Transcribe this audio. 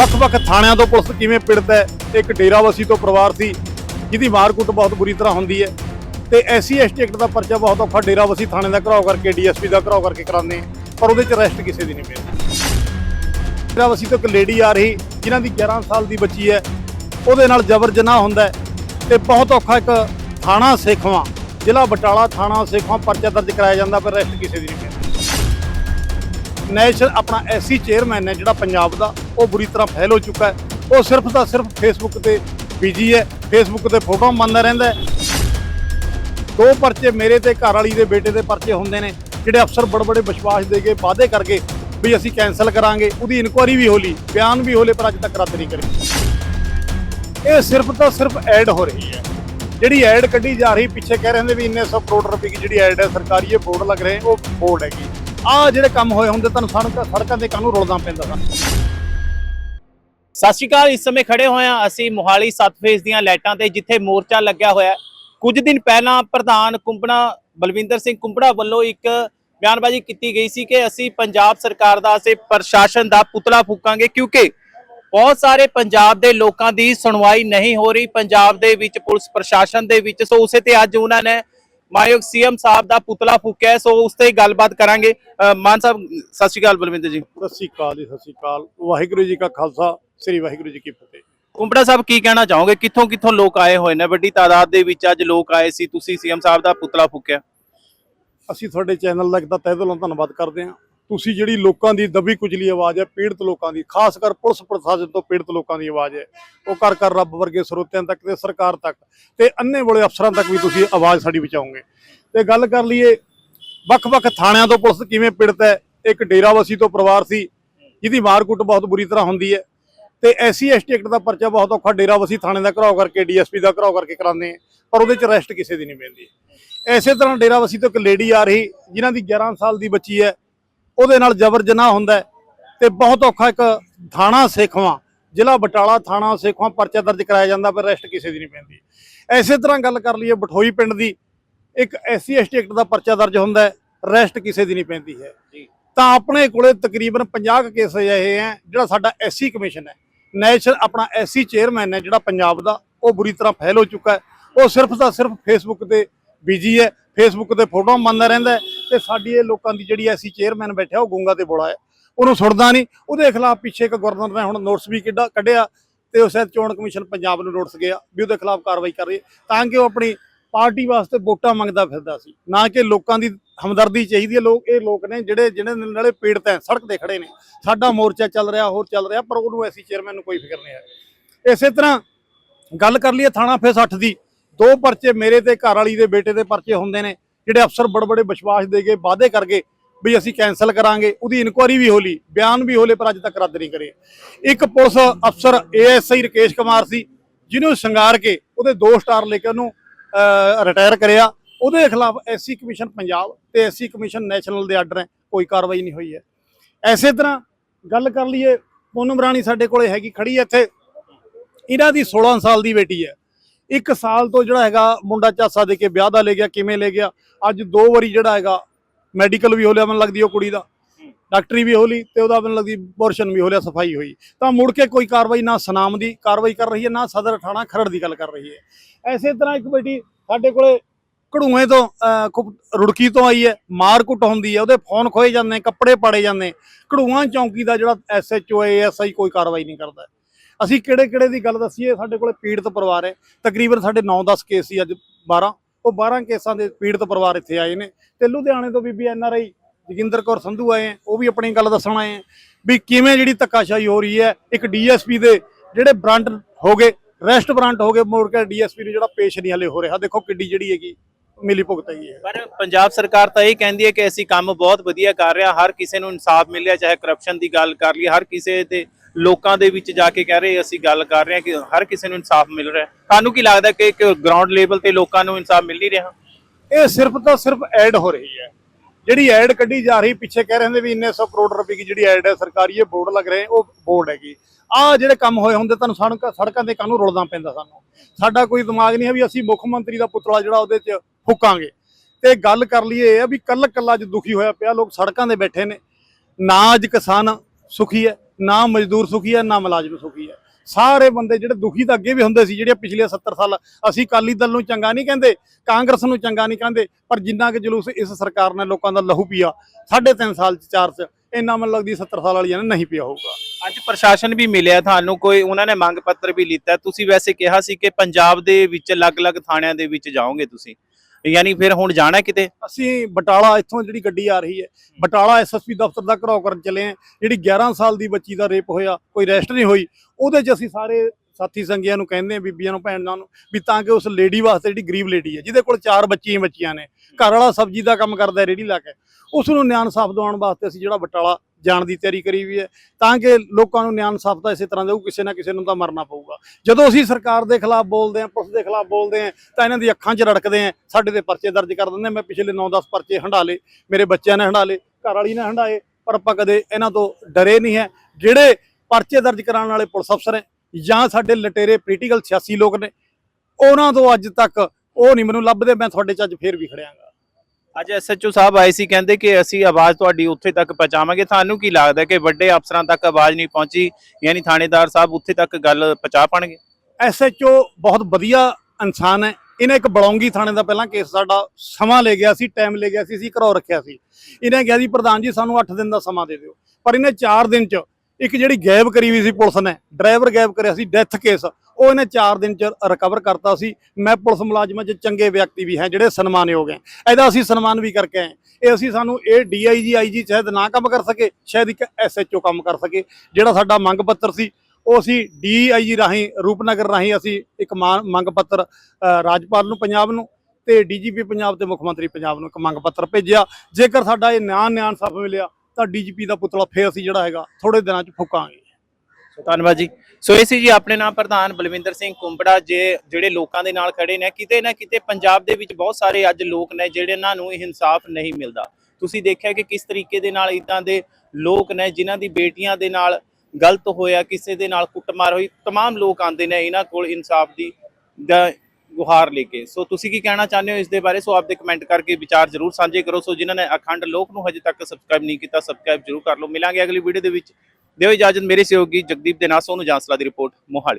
ਵੱਖ-ਵੱਖ ਥਾਣਿਆਂ ਤੋਂ ਪੁਲਿਸ ਕਿਵੇਂ ਪੀੜਤ ਹੈ ਇੱਕ ਡੇਰਾਵਸੀ ਤੋਂ ਪਰਿਵਾਰ ਸੀ, ਜਿਹਦੀ ਮਾਰਕੁੱਟ ਬਹੁਤ ਬੁਰੀ ਤਰ੍ਹਾਂ ਹੁੰਦੀ ਹੈ। ਤੇ ਐਸਸੀ ਐਸਟੀ ਐਕਟ ਦਾ ਪਰਚਾ ਬਹੁਤ ਔਖਾ ਡੇਰਾਵਸੀ ਥਾਣੇ ਦਾ ਘਰਾਓ ਕਰਕੇ, ਡੀਐਸਪੀ ਦਾ ਘਰਾਓ ਕਰਕੇ ਕਰਾਉਂਦੇ ਆ, ਪਰ ਉਹਦੇ ਚ ਅਰੈਸਟ ਕਿਸੇ ਦੀ ਨਹੀਂ ਮਿਲਦੀ। ਡੇਰਾਵਸੀ ਤੋਂ ਇੱਕ ਲੇਡੀ ਆ ਰਹੀ, ਜਿਨ੍ਹਾਂ ਦੀ 11 ਸਾਲ ਦੀ ਬੱਚੀ ਹੈ, ਉਹਦੇ ਨਾਲ ਜ਼ਬਰ ਜਨਾਹ ਹੁੰਦਾ ਹੈ ਤੇ ਬਹੁਤ ਔਖਾ ਇੱਕ ਥਾਣਾ ਸੇਖਵਾਂ, ਜ਼ਿਲ੍ਹਾ ਬਟਾਲਾ ਥਾਣਾ ਸੇਖਵਾਂ ਪਰਚਾ ਦਰਜ ਕਰਾਇਆ ਜਾਂਦਾ, ਪਰ ਅਰੈਸਟ ਕਿਸੇ ਦੀ ਨਹੀਂ ਮਿਲਦੀ। ਨੈਸ਼ਨਲ ਆਪਣਾ ਐਸਸੀ ਚੇਅਰਮੈਨ ਹੈ ਜਿਹੜਾ ਪੰਜਾਬ ਦਾ, ਉਹ ਬੁਰੀ ਤਰ੍ਹਾਂ ਫੈਲ ਹੋ ਚੁੱਕਾ ਹੈ। ਉਹ ਸਿਰਫ ਤਾਂ ਸਿਰਫ ਫੇਸਬੁੱਕ ਤੇ ਬਿਜ਼ੀ ਹੈ ਫੇਸਬੁੱਕ ਤੇ ਫੋਟੋਆਂ ਮੰਨਦਾ ਰਹਿੰਦਾ ਹੈ। ਦੋ ਪਰਚੇ ਮੇਰੇ ਤੇ, ਘਰ ਵਾਲੀ ਦੇ ਬੇਟੇ ਦੇ ਪਰਚੇ ਹੁੰਦੇ ਨੇ, ਜਿਹੜੇ ਅਫਸਰ ਬੜੇ ਬੜੇ ਵਿਸ਼ਵਾਸ ਦੇ ਕੇ ਵਾਅਦੇ ਕਰਕੇ ਵੀ ਅਸੀਂ ਕੈਨਸਲ ਕਰਾਂਗੇ। ਉਹਦੀ ਇਨਕੁਆਰੀ ਵੀ ਹੋਲੀ ਬਿਆਨ ਵੀ ਹੋਲੇ ਪਰ ਅੱਜ ਤੱਕ ਰੱਦ ਨਹੀਂ ਕਰੀ। ਇਹ ਸਿਰਫ ਤਾਂ ਸਿਰਫ ਐਡ ਹੋ ਰਹੀ ਹੈ। ਜਿਹੜੀ ਐਡ ਕੱਢੀ ਜਾ ਰਹੀ, ਪਿੱਛੇ ਕਹਿ ਰਹੇ ਨੇ ਵੀ ਇੰਨੇ ਸੌ ਕਰੋੜ ਰੁਪਏ ਦੀ ਜਿਹੜੀ ਐਡ ਹੈ, ਸਰਕਾਰੀ ਇਹ ਬੋਰਡ ਲੱਗ ਰਹੇ ਉਹ ਬੋਰਡ ਹੈਗੀ। ਆਹ ਜਿਹੜੇ ਕੰਮ ਹੋਏ ਹੁੰਦੇ ਤੁਹਾਨੂੰ ਸੜਕਾਂ ਸੜਕਾਂ ਦੇ ਕਾਨੂੰ ਰੁਲਦਾ ਪੈਂਦਾ ਸਾਨੂੰ। ਸਤਿ ਸ਼੍ਰੀ ਅਕਾਲ, ਇਸ ਸਮੇਂ ਖੜੇ ਹੋਏ ਹਾਂ ਅਸੀਂ ਮੋਹਾਲੀ ਸੱਤ ਫੇਸ ਦੀਆਂ ਲਾਈਟਾਂ ਤੇ, ਜਿੱਥੇ ਮੋਰਚਾ ਲੱਗਿਆ ਹੋਇਆ ਕੁਝ ਦਿਨ ਪਹਿਲਾਂ ਪ੍ਰਧਾਨ ਕੁੰਪਣਾ ਬਲਵਿੰਦਰ ਸਿੰਘ ਕੁੰਪੜਾ ਵੱਲੋਂ ਇੱਕ ਬਿਆਨਬਾਜ਼ੀ ਕੀਤੀ ਗਈ ਸੀ ਕਿ ਅਸੀਂ ਪੰਜਾਬ ਸਰਕਾਰ ਦਾ, ਅਸੀਂ ਪ੍ਰਸ਼ਾਸਨ ਦਾ ਪੁਤਲਾ ਫੂਕਾਂਗੇ, ਕਿਉਂਕਿ ਬਹੁਤ ਸਾਰੇ ਪੰਜਾਬ ਦੇ ਲੋਕਾਂ ਦੀ ਸੁਣਵਾਈ ਨਹੀਂ ਹੋ ਰਹੀ। ਪੰਜਾਬ ਦੇ ਵਿੱਚ ਪੁਲਿਸ ਪ੍ਰਸ਼ਾਸਨ ਦੇ ਵਿੱਚ, ਸੋ ਉਸੇ ਤੇ ਅੱਜ ਉਹਨਾਂ ਨੇ ਮਾਯੋਗ ਸੀਐਮ ਸਾਹਿਬ ਦਾ ਪੁਤਲਾ ਫੂਕਿਆ। ਸੋ ਉਸ ਤੇ ਗੱਲਬਾਤ ਕਰਾਂਗੇ। ਮਾਨ ਸਾਹਿਬ ਸਤਿ ਸ਼੍ਰੀ ਅਕਾਲ ਬਲਵਿੰਦਰ ਜੀ। ਸਤਿ ਸ਼੍ਰੀ ਅਕਾਲ ਜੀ ਸਤਿ ਸ਼੍ਰੀ ਅਕਾਲ। ਵਾਹਿਗੁਰੂ ਜੀ ਕਾ ਖਾਲਸਾ ਸ੍ਰੀ ਵਾਹਿਗੁਰੂ ਜੀ ਕੀ ਫਤਿਹ। ਕੁੰਪੜਾ ਸਾਹਿਬ ਕੀ ਕਹਿਣਾ ਚਾਹੋਗੇ? ਕਿੱਥੋਂ ਕਿੱਥੋਂ ਲੋਕ ਆਏ ਹੋਏ ਨੇ? ਵੱਡੀ ਤਾਦਾਦ ਦੇ ਵਿੱਚ ਅੱਜ ਲੋਕ ਆਏ ਸੀ ਤੁਸੀਂ ਸੀਐਮ ਸਾਹਿਬ ਦਾ ਪੁਤਲਾ ਫੂਕਿਆ। ਅਸੀਂ ਤੁਹਾਡੇ ਚੈਨਲ ਦਾ ਤਹਿ ਦਿਲੋਂ ਧੰਨਵਾਦ ਕਰਦੇ ਹਾਂ। ਤੁਸੀਂ ਜਿਹੜੀ ਲੋਕਾਂ ਦੀ ਦਬੀ ਕੁਚਲੀ ਆਵਾਜ਼ ਹੈ, ਪੀੜਤ ਲੋਕਾਂ ਦੀ, ਖਾਸ ਕਰ ਪੁਲਿਸ ਪ੍ਰਸ਼ਾਸਨ ਤੋਂ ਪੀੜਤ ਲੋਕਾਂ ਦੀ ਆਵਾਜ਼ ਹੈ, ਉਹ ਕਰ ਕਰ ਰੱਬ ਵਰਗੇ ਸਰੋਤਿਆਂ ਤੱਕ ਤੇ ਸਰਕਾਰ ਤੱਕ ਤੇ ਅੰਨੇ ਵਾਲੇ ਅਫਸਰਾਂ ਤੱਕ ਵੀ ਤੁਸੀਂ ਆਵਾਜ਼ ਸਾਡੀ ਪਹੁੰਚਾਓਗੇ ਤੇ ਗੱਲ ਕਰ ਲਈਏ ਵੱਖ-ਵੱਖ ਥਾਣਿਆਂ ਤੋਂ ਪੁਲਿਸ ਕਿਵੇਂ ਪੀੜਤ ਹੈ, ਇੱਕ ਡੇਰਾਵਸੀ ਤੋਂ ਪਰਿਵਾਰ ਸੀ, ਜਿਹਦੀ ਮਾਰਕੁੱਟ ਬਹੁਤ ਬੁਰੀ ਤਰ੍ਹਾਂ ਹੁੰਦੀ ਹੈ, ਤੇ ਐਸਸੀ ਐਸਟੀ ਐਕਟ ਦਾ ਪਰਚਾ ਬਹੁਤ ਔਖਾ, ਡੇਰਾਵਸੀ ਥਾਣੇ ਦਾ ਘਰਾਓ ਕਰਕੇ, ਡੀਐਸਪੀ ਦਾ ਘਰਾਓ ਕਰਕੇ ਕਰਾਉਂਦੇ ਆ ਪਰ ਉਹਦੇ ਚ ਅਰੈਸਟ ਕਿਸੇ ਦੀ ਨਹੀਂ ਮਿਲਦੀ ਐਸੇ ਤਰ੍ਹਾਂ ਡੇਰਾਵਸੀ ਤੋਂ ਇੱਕ ਲੇਡੀ ਆ ਰਹੀ, ਜਿਨ੍ਹਾਂ ਦੀ 11 ਸਾਲ ਦੀ ਬੱਚੀ ਹੈ ਉਹਦੇ ਨਾਲ ਜ਼ਬਰ ਜਨਾਹ ਹੁੰਦਾ ਤੇ ਬਹੁਤ ਔਖਾ ਇੱਕ ਥਾਣਾ ਸੇਖਵਾਂ ਜ਼ਿਲ੍ਹਾ ਬਟਾਲਾ ਥਾਣਾ ਸੇਖਵਾਂ ਪਰਚਾ ਦਰਜ ਕਰਾਇਆ ਜਾਂਦਾ ਪਰ ਅਰੈਸਟ ਕਿਸੇ ਦੀ ਨਹੀਂ ਪੈਂਦੀ। ਐਸੇ ਤਰ੍ਹਾਂ ਗੱਲ ਕਰ ਲਈਏ ਬਠੋਈ ਪਿੰਡ ਦੀ ਇੱਕ ਐਸਸੀ ਐਸਟੀ ਐਕਟ ਦਾ ਪਰਚਾ ਦਰਜ ਹੁੰਦਾ ਹੈ ਅਰੈਸਟ ਕਿਸੇ ਦੀ ਨਹੀਂ ਪੈਂਦੀ ਹੈ। ਤਾਂ ਆਪਣੇ ਕੋਲੇ ਤਕਰੀਬਨ 50 ਕੁ ਕੇਸ ਅਜਿਹੇ ਹੈ ਜਿਹੜਾ ਸਾਡਾ ਐਸਸੀ ਕਮਿਸ਼ਨ ਹੈ। ਨੈਸ਼ਨਲ ਆਪਣਾ ਐਸਸੀ ਚੇਅਰਮੈਨ ਹੈ ਜਿਹੜਾ ਪੰਜਾਬ ਦਾ ਉਹ ਬੁਰੀ ਤਰ੍ਹਾਂ ਫੈਲ ਹੋ ਚੁੱਕਾ ਹੈ। ਉਹ ਸਿਰਫ ਤਾਂ ਸਿਰਫ ਫੇਸਬੁੱਕ ਤੇ ਬਿਜ਼ੀ ਹੈ ਫੇਸਬੁੱਕ ਤੇ ਫੋਟੋਆਂ ਪਾਉਂਦਾ ਰਹਿੰਦਾ ਹੈ। ਤੇ ਸਾਡੀ ਇਹ ਲੋਕਾਂ ਦੀ ਜਿਹੜੀ ਐਸੀ ਚੇਅਰਮੈਨ ਬੈਠਿਆ, ਉਹ ਗੁੰਗਾ ਤੇ ਬੋਲਾ ਹੈ। ਉਹਨੂੰ ਸੁਣਦਾ ਨਹੀਂ। ਉਹਦੇ ਖਿਲਾਫ ਪਿੱਛੇ ਇੱਕ ਗਵਰਨਰ ਨੇ ਹੁਣ ਨੋਟਿਸ ਵੀ ਕਿੱਡਾ ਕੱਢਿਆ ਤੇ ਉਹ ਸ਼ਾਇਦ ਚੋਣ ਕਮਿਸ਼ਨ ਪੰਜਾਬ ਨੂੰ ਨੋਟਿਸ ਗਿਆ ਵੀ ਉਹਦੇ ਖਿਲਾਫ ਕਾਰਵਾਈ ਕਰ ਰਹੀ ਹੈ, ਤਾਂ ਕਿ ਉਹ ਆਪਣੀ ਪਾਰਟੀ ਵਾਸਤੇ ਵੋਟਾਂ ਮੰਗਦਾ ਫਿਰਦਾ ਸੀ। ਨਾ ਕਿ ਲੋਕਾਂ ਦੀ ਹਮਦਰਦੀ ਚਾਹੀਦੀ ਹੈ। ਲੋਕ, ਇਹ ਲੋਕ ਨੇ ਜਿਹੜੇ ਜਿਹੜੇ ਨਾਲੇ ਪੀੜਤ ਹੈ, ਸੜਕ ਤੇ ਖੜੇ ਨੇ। ਸਾਡਾ ਮੋਰਚਾ ਚੱਲ ਰਿਹਾ, ਹੋਰ ਚੱਲ ਰਿਹਾ, ਪਰ ਉਹਨੂੰ ਐਸੀ ਚੇਅਰਮੈਨ ਨੂੰ ਕੋਈ ਫਿਕਰ ਨਹੀਂ ਹੈ। ਇਸੇ ਤਰ੍ਹਾਂ ਗੱਲ ਕਰ ਲਈਏ ਥਾਣਾ ਫੇਸ 8 ਦੀ। ਦੋ ਪਰਚੇ ਮੇਰੇ ਤੇ ਘਰ ਵਾਲੀ ਦੇ ਬੇਟੇ ਦੇ ਪਰਚੇ ਹੁੰਦੇ ਨੇ। ਜਿਹੜੇ ਅਫਸਰ ਬੜੇ ਬੜੇ ਵਿਸ਼ਵਾਸ ਦੇ ਕੇ ਵਾਅਦੇ ਕਰ ਗਏ ਵੀ ਅਸੀਂ ਕੈਨਸਲ ਕਰਾਂਗੇ, ਉਹਦੀ ਇਨਕੁਆਰੀ ਵੀ ਹੋਲੀ ਬਿਆਨ ਵੀ ਹੋਲੇ ਪਰ ਅੱਜ ਤੱਕ ਰੱਦ ਨਹੀਂ ਕਰੇ। ਇੱਕ ਪੁਲਿਸ ਅਫਸਰ ਏਐਸਆਈ ਰਕੇਸ਼ ਕੁਮਾਰ ਸੀ, ਜਿਹਨੂੰ ਸ਼ਿੰਗਾਰ ਕੇ ਉਹਦੇ ਦੋ ਸਟਾਰ ਲੈ ਕੇ ਉਹਨੂੰ ਰਿਟਾਇਰ ਕਰਿਆ। ਉਹਦੇ ਖਿਲਾਫ ਐਸਸੀ ਕਮਿਸ਼ਨ ਪੰਜਾਬ ਤੇ ਐਸਸੀ ਕਮਿਸ਼ਨ ਨੈਸ਼ਨਲ ਦੇ ਆਰਡਰ ਹੈ, ਕੋਈ ਕਾਰਵਾਈ ਨਹੀਂ ਹੋਈ ਹੈ। ਐਸੇ ਤਰ੍ਹਾਂ ਗੱਲ ਕਰ ਲਈਏ ਪੂਨਮ ਰਾਣੀ ਸਾਡੇ ਕੋਲੇ ਹੈਗੀ, ਖੜੀ ਹੈ ਇੱਥੇ। ਇਹਨਾਂ ਦੀ 16 ਸਾਲ ਦੀ ਬੇਟੀ ਹੈ। ਇੱਕ ਸਾਲ ਤੋਂ ਜਿਹੜਾ ਹੈਗਾ ਮੁੰਡਾ ਝਾਸਾ ਦੇ ਕੇ ਵਿਆਹ ਦਾ ਲੈ ਗਿਆ ਕਿਵੇਂ ਲੈ ਗਿਆ? ਅੱਜ ਦੋ ਵਾਰੀ ਜਿਹੜਾ ਹੈਗਾ ਮੈਡੀਕਲ ਵੀ ਹੋ ਲਿਆ ਮੈਨੂੰ ਲੱਗਦੀ ਉਹ ਕੁੜੀ ਦਾ। ਡਾਕਟਰੀ ਵੀ ਹੋ ਲਈ ਤੇ ਉਹਦਾ ਮੈਨੂੰ ਲੱਗਦੀ ਬੋਰਸ਼ਨ ਵੀ ਹੋ ਲਿਆ ਸਫ਼ਾਈ ਹੋਈ। ਤਾਂ ਮੁੜ ਕੇ ਕੋਈ ਕਾਰਵਾਈ ਨਾ ਸਨਾਮ ਦੀ ਕਾਰਵਾਈ ਕਰ ਰਹੀ ਹੈ ਨਾ ਸਦਰ ਥਾਣਾ ਖਰੜ ਦੀ ਗੱਲ ਕਰ ਰਹੀ ਹੈ। ਐਸੇ ਤਰ੍ਹਾਂ ਇੱਕ ਬੇਟੀ ਸਾਡੇ ਕੋਲੇ ਘੜੂਏ ਤੋਂ ਅਹ, ਰੁੜਕੀ ਤੋਂ ਆਈ ਹੈ ਮਾਰ ਕੁੱਟ ਹੁੰਦੀ ਹੈ ਉਹਦੇ ਫੋਨ ਖੋਏ ਜਾਂਦੇ ਕੱਪੜੇ ਪਾੜੇ ਜਾਂਦੇ। ਘੜੂਆਂ ਚੌਂਕੀ ਦਾ ਜਿਹੜਾ ਐਸਐਚਓ ਐਸਆਈ ਕੋਈ ਕਾਰਵਾਈ ਨਹੀਂ ਕਰਦਾ। ਅਸੀਂ ਕਿਹੜੇ ਕਿਹੜੇ ਦੀ ਗੱਲ ਦੱਸੀਏ? ਸਾਡੇ ਕੋਲੇ ਪੀੜਤ ਪਰਿਵਾਰ ਹੈ। ਤਕਰੀਬਨ ਸਾਡੇ 9-10 ਕੇਸ ਸੀ ਅੱਜ 12 ਉਹ 12 ਕੇਸਾਂ ਦੇ ਪੀੜਤ ਪਰਿਵਾਰ ਇੱਥੇ ਆਏ ਨੇ। ਤੇ ਲੁਧਿਆਣੇ ਤੋਂ ਬੀਬੀ N R I Joginder Kaur Sandhu ਆਏ ਹੈ। ਉਹ ਵੀ ਆਪਣੀ ਗੱਲ ਦੱਸਣ ਆਏ ਹੈ ਵੀ ਕਿਵੇਂ ਜਿਹੜੀ ਧੱਕਾਸ਼ਾਹੀ ਹੋ ਰਹੀ ਹੈ। ਇੱਕ ਡੀਐਸਪੀ ਦੇ ਜਿਹੜੇ ਬ੍ਰਾਂਡ ਹੋ ਗਏ, ਰੈਸਟ ਬ੍ਰਾਂਡ ਹੋ ਗਏ, ਮੋੜ ਕੇ ਡੀਐਸਪੀ ਨੂੰ ਜਿਹੜਾ ਪੇਸ਼ ਨਹੀਂ ਹਲੇ ਹੋ ਰਿਹਾ। ਦੇਖੋ ਕਿੱਡੀ ਜਿਹੜੀ ਹੈਗੀ, ਮਿਲੀ ਭੁਗਤ ਹੈਗੀ ਹੈ। ਪਰ ਪੰਜਾਬ ਸਰਕਾਰ ਤਾਂ ਇਹ ਕਹਿੰਦੀ ਹੈ ਕਿ ਅਸੀਂ ਕੰਮ ਬਹੁਤ ਵਧੀਆ ਕਰ ਰਿਹਾ। ਹਰ ਕਿਸੇ ਨੂੰ ਇਨਸਾਫ ਮਿਲਿਆ, ਚਾਹੇ ਕਰਪਸ਼ਨ ਦੀ ਗੱਲ ਕਰ ਲਈਏ, ਹਰ ਕਿਸੇ 'ਤੇ ਲੋਕਾਂ ਦੇ ਵਿੱਚ ਜਾ ਕੇ ਕਹਿ ਰਹੇ, ਅਸੀਂ ਗੱਲ ਕਰ ਰਹੇ ਹਾਂ ਕਿ ਹਰ ਕਿਸੇ ਨੂੰ ਇਨਸਾਫ ਮਿਲ ਰਿਹਾ ਤੁਹਾਨੂੰ ਕੀ ਲੱਗਦਾ ਕਿ ਇੱਕ ਗਰਾਊਂਡ ਲੈਵਲ ਤੇ ਲੋਕਾਂ ਨੂੰ ਇਨਸਾਫ ਮਿਲ ਨਹੀਂ ਰਿਹਾ? ਇਹ ਸਿਰਫ ਤਾਂ ਸਿਰਫ ਐਡ ਹੋ ਰਹੀ ਹੈ। ਜਿਹੜੀ ਐਡ ਕੱਢੀ ਜਾ ਰਹੀ, ਪਿੱਛੇ ਕਹਿ ਰਹੇ ਹੁੰਦੇ ਵੀ ਇੰਨੇ 100 ਕਰੋੜ ਰੁਪਏ ਦੀ ਜਿਹੜੀ ਐਡ ਹੈ, ਸਰਕਾਰੀ ਇਹ ਬੋਰਡ ਲੱਗ ਰਹੇ, ਉਹ ਬੋਰਡ ਹੈਗੀ। ਆਹ ਜਿਹੜੇ ਕੰਮ ਹੋਏ ਹੁੰਦੇ, ਤੁਹਾਨੂੰ ਸੜਕਾਂ ਸੜਕਾਂ ਤੇ ਕਾਨੂੰ ਰੁਲਦਾ ਪੈਂਦਾ ਸਾਨੂੰ? ਸਾਡਾ ਕੋਈ ਦਿਮਾਗ ਨਹੀਂ ਹੈ ਵੀ ਅਸੀਂ ਮੁੱਖ ਮੰਤਰੀ ਦਾ ਪੁਤਲਾ ਜਿਹੜਾ ਉਹਦੇ 'ਚ ਫੁੱਕਾਂਗੇ। ਤੇ ਗੱਲ ਕਰ ਲਈਏ ਇਹ ਆ ਵੀ ਕੱਲ ਕੱਲਾ ਅੱਜ ਦੁਖੀ ਹੋਇਆ ਪਿਆ, ਲੋਕ ਸੜਕਾਂ ਦੇ ਬੈਠੇ ਨੇ। ਨਾ ਅੱਜ ਕਿਸਾਨ ਸੁਖੀ ਹੈ, ਨਾ ਮਜ਼ਦੂਰ ਸੁਖੀ ਹੈ, ਨਾ ਮੁਲਾਜ਼ਮ ਸੁਖੀ ਹੈ। ਸਾਰੇ ਬੰਦੇ ਜਿਹੜੇ ਦੁਖੀ ਤਾਂ ਅੱਗੇ ਵੀ ਹੁੰਦੇ ਸੀ ਜਿਹੜੇ ਪਿਛਲੇ 70 ਸਾਲ ਅਸੀਂ ਅਕਾਲੀ ਦਲ ਨੂੰ ਚੰਗਾ ਨਹੀਂ ਕਹਿੰਦੇ, ਕਾਂਗਰਸ ਨੂੰ ਚੰਗਾ ਨਹੀਂ ਕਹਿੰਦੇ, ਪਰ ਜਿੰਨਾ ਕਿ ਜਲੂਸ ਇਸ ਸਰਕਾਰ ਨੇ ਲੋਕਾਂ ਦਾ ਲਹੂ ਪੀਆ, ਸਾਢੇ ਤਿੰਨ ਸਾਲ ਚ ਚਾਰ ਚ, ਇੰਨਾ ਮੈਨੂੰ ਲੱਗਦੀ 70 ਸਾਲ ਵਾਲੀਆਂ ਨੇ ਨਹੀਂ ਪਿਆ ਹੋਊਗਾ। ਅੱਜ ਪ੍ਰਸ਼ਾਸਨ ਵੀ ਮਿਲਿਆ ਤੁਹਾਨੂੰ, ਕੋਈ ਉਹਨਾਂ ਨੇ ਮੰਗ ਪੱਤਰ ਵੀ ਲਿੱਤਾ, ਤੁਸੀਂ ਵੈਸੇ ਕਿਹਾ ਸੀ ਕਿ ਪੰਜਾਬ ਦੇ ਵਿੱਚ ਅਲੱਗ-ਅਲੱਗ ਥਾਣਿਆਂ ਦੇ ਵਿੱਚ ਜਾਓਗੇ ਤੁਸੀਂ। ਯਾਨੀ ਫਿਰ ਹੁਣ ਜਾਣਾ ਕਿਤੇ? ਅਸੀਂ ਬਟਾਲਾ ਇੱਥੋਂ ਜਿਹੜੀ ਗੱਡੀ ਆ ਰਹੀ ਹੈ, ਬਟਾਲਾ ਐਸਐਸਪੀ ਦਫ਼ਤਰ ਦਾ ਘਰਾਓ ਕਰਨ ਚੱਲੇ ਆ ਜਿਹੜੀ 11 ਸਾਲ ਦੀ ਬੱਚੀ ਦਾ ਰੇਪ ਹੋਇਆ, ਕੋਈ ਰੈਸਟ ਨਹੀਂ ਹੋਈ, ਉਹਦੇ 'ਚ ਅਸੀਂ ਸਾਰੇ ਸਾਥੀ ਸੰਗੀਆਂ ਨੂੰ ਕਹਿੰਦੇ ਆ ਬੀਬੀਆਂ ਨੂੰ, ਭੈਣਾਂ ਨੂੰ, ਵੀ ਤਾਂ ਕਿ ਉਸ ਲੇਡੀ ਵਾਸਤੇ ਜਿਹੜੀ ਗਰੀਬ ਲੇਡੀ ਹੈ, ਜਿਹਦੇ ਕੋਲ ਚਾਰ ਬੱਚੀਆਂ ਹੀ ਬੱਚੀਆਂ ਨੇ, ਘਰ ਵਾਲਾ ਸਬਜ਼ੀ ਦਾ ਕੰਮ ਕਰਦਾ ਰੇੜੀ ਲਾ ਕੇ, ਉਸ ਨੂੰ ਨਿਆਂ ਇਨਸਾਫ ਦਿਵਾਉਣ ਵਾਸਤੇ ਅਸੀਂ ਜਿਹੜਾ ਬਟਾਲਾ ਜਾਣ ਦੀ ਤਿਆਰੀ ਕਰੀ ਵੀ ਹੈ, ਤਾਂ ਕਿ ਲੋਕਾਂ ਨੂੰ ਨਿਆਂ ਇਨਸਾਫ ਤਾਂ ਇਸੇ ਤਰ੍ਹਾਂ ਦੇਊ, ਕਿਸੇ ਨਾ ਕਿਸੇ ਨੂੰ ਤਾਂ ਮਰਨਾ ਪਊਗਾ। ਜਦੋਂ ਅਸੀਂ ਸਰਕਾਰ ਦੇ ਖਿਲਾਫ ਬੋਲਦੇ ਹਾਂ, ਪੁਲਿਸ ਦੇ ਖਿਲਾਫ ਬੋਲਦੇ ਹਾਂ, ਤਾਂ ਇਹਨਾਂ ਦੀ ਅੱਖਾਂ 'ਚ ਰੜਕਦੇ ਆ ਸਾਡੇ ਤੇ ਪਰਚੇ ਦਰਜ ਕਰ ਦਿੰਦੇ ਮੈਂ ਪਿਛਲੇ 9-10 ਪਰਚੇ ਹੰਡਾ ਲਏ, ਮੇਰੇ ਬੱਚਿਆਂ ਨੇ ਹੰਡਾ ਲਏ, ਘਰ ਵਾਲੀ ਨੇ ਹੰਡਾਏ, ਪਰ ਆਪਾਂ ਕਦੇ ਇਹਨਾਂ ਤੋਂ ਡਰੇ ਨਹੀਂ ਹੈ। ਜਿਹੜੇ ਪਰਚੇ ਦਰਜ ਕਰਾਉਣ ਵਾਲੇ ਪੁਲਿਸ ਅਫਸਰ ਹੈ, ਜਾਂ ਸਾਡੇ ਲਟੇਰੇ ਪੋਲੀਟੀਕਲ ਸਿਆਸੀ ਲੋਕ ਨੇ, ਉਹਨਾਂ ਤੋਂ ਅੱਜ ਤੱਕ ਉਹ ਨਹੀਂ ਮੈਨੂੰ ਲੱਭਦੇ, ਮੈਂ ਤੁਹਾਡੇ 'ਚ ਅੱਜ ਫੇਰ ਵੀ ਖੜਿਆਂਗਾ। ਅੱਜ ਐਸਐਚਓ ਸਾਹਿਬ ਆਏ ਸੀ, ਕਹਿੰਦੇ ਕਿ ਅਸੀਂ ਆਵਾਜ਼ ਤੁਹਾਡੀ ਉੱਥੇ ਤੱਕ ਪਹੁੰਚਾਵਾਂਗੇ। ਤੁਹਾਨੂੰ ਕੀ ਲੱਗਦਾ ਕਿ ਵੱਡੇ ਅਫਸਰਾਂ ਤੱਕ ਆਵਾਜ਼ ਨਹੀਂ ਪਹੁੰਚੀ, ਯਾਨੀ ਥਾਣੇਦਾਰ ਸਾਹਿਬ ਉੱਥੇ ਤੱਕ ਗੱਲ ਪਹੁੰਚਾ ਪਾਣਗੇ? ਐਸਐਚਓ ਬਹੁਤ ਵਧੀਆ ਇਨਸਾਨ ਹੈ। ਇਹਨੇ ਇੱਕ ਬਲੌਂਗੀ ਥਾਣੇ ਦਾ ਪਹਿਲਾਂ ਕੇਸ ਸਾਡਾ ਸਮਾਂ ਲੈ ਗਿਆ ਸੀ, ਟਾਈਮ ਲੈ ਗਿਆ ਸੀ, ਅਸੀਂ ਘਰੋਂ ਰੱਖਿਆ ਸੀ। ਇਹਨੇ ਕਿਹਾ ਸੀ ਪ੍ਰਧਾਨ ਜੀ, ਸਾਨੂੰ 8 ਦਿਨ ਦਾ ਸਮਾਂ ਦੇ ਦਿਓ। ਪਰ ਇਹਨੇ 4 ਦਿਨ ਚ ਇੱਕ ਜਿਹੜੀ ਗਾਇਬ ਕਰੀ ਹੋਈ ਸੀ ਪੁਲਿਸ ਨੇ, ਡਰਾਈਵਰ ਗਾਇਬ ਕਰਿਆ ਸੀ, ਡੈਥ ਕੇਸ। ਉਹ ਇਹਨੇ 4 ਦਿਨ ਚ ਰਿਕਵਰ ਕਰਤਾ ਸੀ। ਮੈਂ ਪੁਲਿਸ ਮੁਲਾਜ਼ਮਾਂ ਚ ਚੰਗੇ ਵਿਅਕਤੀ ਵੀ ਹੈ, ਜਿਹੜੇ ਸਨਮਾਨਯੋਗ ਹੈ। ਇਹਦਾ ਅਸੀਂ ਸਨਮਾਨ ਵੀ ਕਰਕੇ ਆਏ ਇਹ ਅਸੀਂ ਸਾਨੂੰ ਇਹ ਡੀਆਈਜੀ ਆਈਜੀ ਸ਼ਾਇਦ ਨਾ ਕੰਮ ਕਰ ਸਕੇ, ਸ਼ਾਇਦ ਇੱਕ ਐਸਐਚਓ ਕੰਮ ਕਰ ਸਕੇ, ਜਿਹੜਾ ਸਾਡਾ ਮੰਗ ਪੱਤਰ ਸੀ, ਉਹ ਅਸੀਂ ਡੀਆਈਜੀ ਰਾਹੀਂ, ਰੂਪਨਗਰ ਰਾਹੀਂ ਅਸੀਂ ਇੱਕ ਮਾਂ- ਮੰਗ ਪੱਤਰ ਰਾਜਪਾਲ ਨੂੰ, ਪੰਜਾਬ ਨੂੰ ਤੇ ਡੀਜੀਪੀ ਪੰਜਾਬ ਤੇ ਮੁੱਖ ਮੰਤਰੀ ਪੰਜਾਬ ਨੂੰ ਇੱਕ ਮੰਗ ਪੱਤਰ ਭੇਜਿਆ। ਜੇਕਰ ਸਾਡਾ ਇਹ ਨਿਆਂ ਨਿਆਂ ਇਨਸਾਫ ਮਿਲਿਆ, ਤਾਂ ਡੀਜੀਪੀ ਦਾ ਪੁਤਲਾ ਫੇਰ ਅਸੀਂ ਜਿਹੜਾ ਹੈਗਾ ਥੋੜੇ ਦਿਨਾਂ ਚ ਫੂਕਾਂਗੇ। ਧੰਨਵਾਦ ਜੀ। ਸੋ ਇਹ ਸੀ ਜੀ ਆਪਣੇ ਨਾਮ ਪ੍ਰਧਾਨ ਬਲਵਿੰਦਰ ਸਿੰਘ ਕੁੰਬੜਾ ਜੇ ਜਿਹੜੇ ਲੋਕਾਂ ਦੇ ਨਾਲ ਖੜੇ ਨੇ ਕਿਤੇ ਨਾ ਕਿਤੇ ਪੰਜਾਬ ਦੇ ਵਿੱਚ ਬਹੁਤ ਸਾਰੇ ਅੱਜ ਲੋਕ ਨੇ ਜਿਹੜੇ ਇਹਨਾਂ ਨੂੰ ਇਨਸਾਫ ਨਹੀਂ ਮਿਲਦਾ ਤੁਸੀਂ ਦੇਖਿਆ ਕਿ ਕਿਸ ਤਰੀਕੇ ਦੇ ਨਾਲ ਇਦਾਂ ਦੇ ਲੋਕ ਨੇ ਜਿਨ੍ਹਾਂ ਦੀ ਬੇਟੀਆਂ ਦੇ ਨਾਲ ਗਲਤ ਹੋਇਆ ਕਿਸੇ ਦੇ ਨਾਲ ਕੁੱਟਮਾਰ ਹੋਈ तमाम ਲੋਕ ਆਉਂਦੇ ਨੇ ਇਹਨਾਂ ਕੋਲ ਇਨਸਾਫ ਦੀ ਦਾ ਗੁਹਾਰ ਲੈ ਕੇ। ਸੋ ਤੁਸੀਂ ਕੀ ਕਹਿਣਾ ਚਾਹੁੰਦੇ ਹੋ ਇਸ ਦੇ ਬਾਰੇ? ਸੋ ਆਪਦੇ ਕਮੈਂਟ ਕਰਕੇ ਵਿਚਾਰ ਜ਼ਰੂਰ ਸਾਂਝੇ ਕਰੋ। ਸੋ ਜਿਨ੍ਹਾਂ ਨੇ ਅਖੰਡ ਲੋਕ ਨੂੰ ਹਜੇ ਤੱਕ ਸਬਸਕ੍ਰਾਈਬ ਨਹੀਂ ਕੀਤਾ ਸਬਸਕ੍ਰਾਈਬ ਜ਼ਰੂਰ ਕਰ ਲਓ। ਮਿਲਾਂਗੇ ਅਗਲੀ ਵੀਡੀਓ ਦੇ ਵਿੱਚ। ਦਿਓ ਇਜਾਜ਼ਤ। ਮੇਰੇ ਸਹਿਯੋਗੀ ਜਗਦੀਪ ਦੇ ਨਾਲ ਸੋਨੂੰ ਜਾਂਸਲਾ ਦੀ ਰਿਪੋਰਟ ਮੋਹਾਲੀ।